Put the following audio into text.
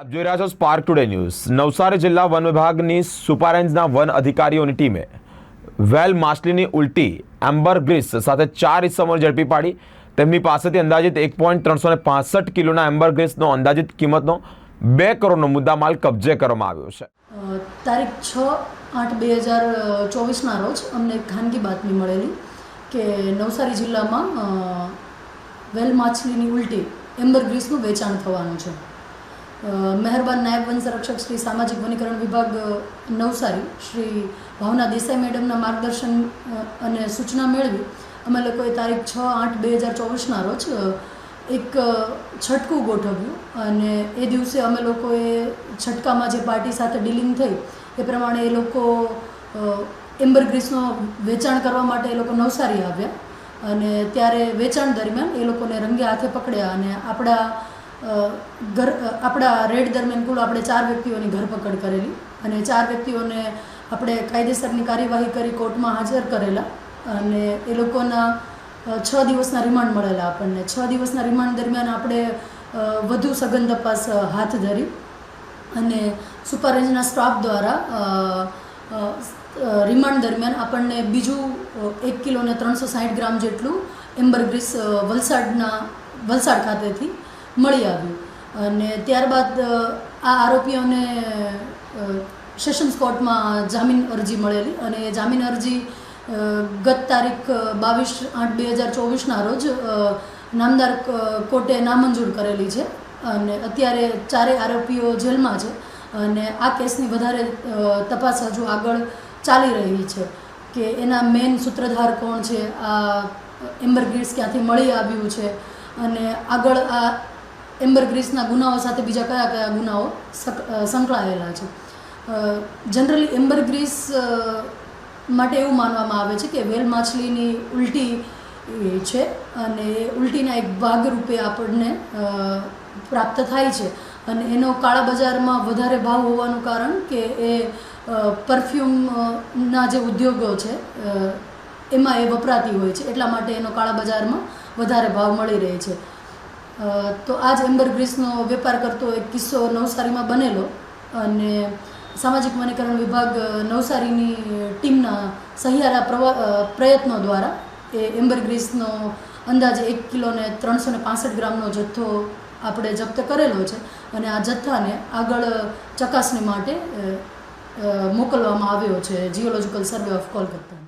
આપ જોઈ રહ્યા છો સ્પાર્ક ટુડે ન્યૂઝ નવસારી જિલ્લા વન વિભાગની સુપર રેન્જના વન અધિકારીઓની ટીમે વેલ માછલીની ઉલટી એમ્બર ગ્રીસ સાથે ચાર ઇસમોને ઝડપી પાડી. તેમની પાસેથી અંદાજિત એક પોઈન્ટ ત્રણસો પાસઠ કિલોના એમ્બર ગ્રીસનો અંદાજિત કિંમતનો બે કરોડનો મુદ્દામાલ કબજે કરવામાં આવ્યો છે. તારીખ છ આઠ બે હજાર ચોવીસના રોજ અમને ખાનગી બાતમી મળેલી કે નવસારી જિલ્લામાં વેલ માછલીની ઉલટી એમ્બર ગ્રીસનું વેચાણ થવાનું છે. મહેરબાન નાયબ વન સંરક્ષક શ્રી સામાજિક વનીકરણ વિભાગ નવસારી. શ્રી ભાવના દેસાઈ મેડમના માર્ગદર્શન અને સૂચના મેળવી. અમે લોકોએ તારીખ છ આઠ બે હજાર ચોવીસના રોજ એક છટકું ગોઠવ્યું અને એ દિવસે અમે લોકોએ છટકામાં જે પાર્ટી સાથે ડીલિંગ થઈ, એ પ્રમાણે એ લોકો એમ્બરગ્રીસનો વેચાણ કરવા માટે એ લોકો નવસારી આવ્યા અને ત્યારે વેચાણ દરમિયાન એ લોકોને રંગે હાથે પકડ્યા અને આપણા ઘર આપણા રેડ દરમિયાન કુલ આપણે ચાર વ્યક્તિઓની ધરપકડ કરેલી અને ચાર વ્યક્તિઓને આપણે કાયદેસરની કાર્યવાહી કરી કોર્ટમાં હાજર કરેલા અને એ લોકોના છ દિવસના રિમાન્ડ મળેલા આપણને. છ દિવસના રિમાન્ડ દરમિયાન આપણે વધુ સઘન તપાસ હાથ ધરી અને સુપર રેન્જના સ્ટાફ દ્વારા રિમાન્ડ દરમિયાન આપણને બીજું એક કિલો ને ત્રણસો સાઠ ગ્રામ જેટલું એમ્બરગ્રીસ વલસાડના, વલસાડ ખાતેથી મળી આવ્યું. અને ત્યારબાદ આ આરોપીઓને સેશન્સ કોર્ટમાં જામીન અરજી મળેલી અને એ જામીન અરજી ગત તારીખ બાવીસ આઠ બે હજાર ચોવીસના રોજ નામદાર કોર્ટે નામંજૂર કરેલી છે. અને અત્યારે ચારેય આરોપીઓ જેલમાં છે અને આ કેસની વધારે તપાસ હજુ આગળ ચાલી રહી છે કે એના મેઇન સૂત્રધાર કોણ છે, આ એમ્બર ગ્રીડ્સ ક્યાંથી મળી આવ્યું છે અને આગળ આ એમ્બર ગ્રીસના ગુનાઓ સાથે બીજા કયા કયા ગુનાઓ સક- સંકળાયેલા છે? જનરલી એમ્બર ગ્રીસ માટે એવું માનવામાં આવે છે કે વેલ માછલીની ઉલટી છે અને ઉલટીના એક ભાગરૂપે આપણને પ્રાપ્ત થાય છે. અને એનો કાળા બજારમાં વધારે ભાવ હોવાનું કારણ કે એ પરફ્યુમના જે ઉદ્યોગો છે એમાં એ વપરાતી હોય છે. એટલા માટે એનો કાળા બજારમાં વધારે ભાવ મળી રહે છે. તો આ જ એમ્બર ગ્રીસનો વેપાર કરતો એક કિસ્સો નવસારીમાં બનેલો અને સામાજિક વનીકરણ વિભાગ નવસારીની ટીમના સહિયારા પ્રયત્નો દ્વારા એ એમ્બર ગ્રીસનો અંદાજે એક કિલો ને ત્રણસો ને પાસઠ ગ્રામનો જથ્થો આપણે જપ્ત કરેલો છે અને આ જથ્થાને આગળ ચકાસણી માટે મોકલવામાં આવ્યો છે જીઓલોજીકલ સર્વે ઓફ કોલકાતા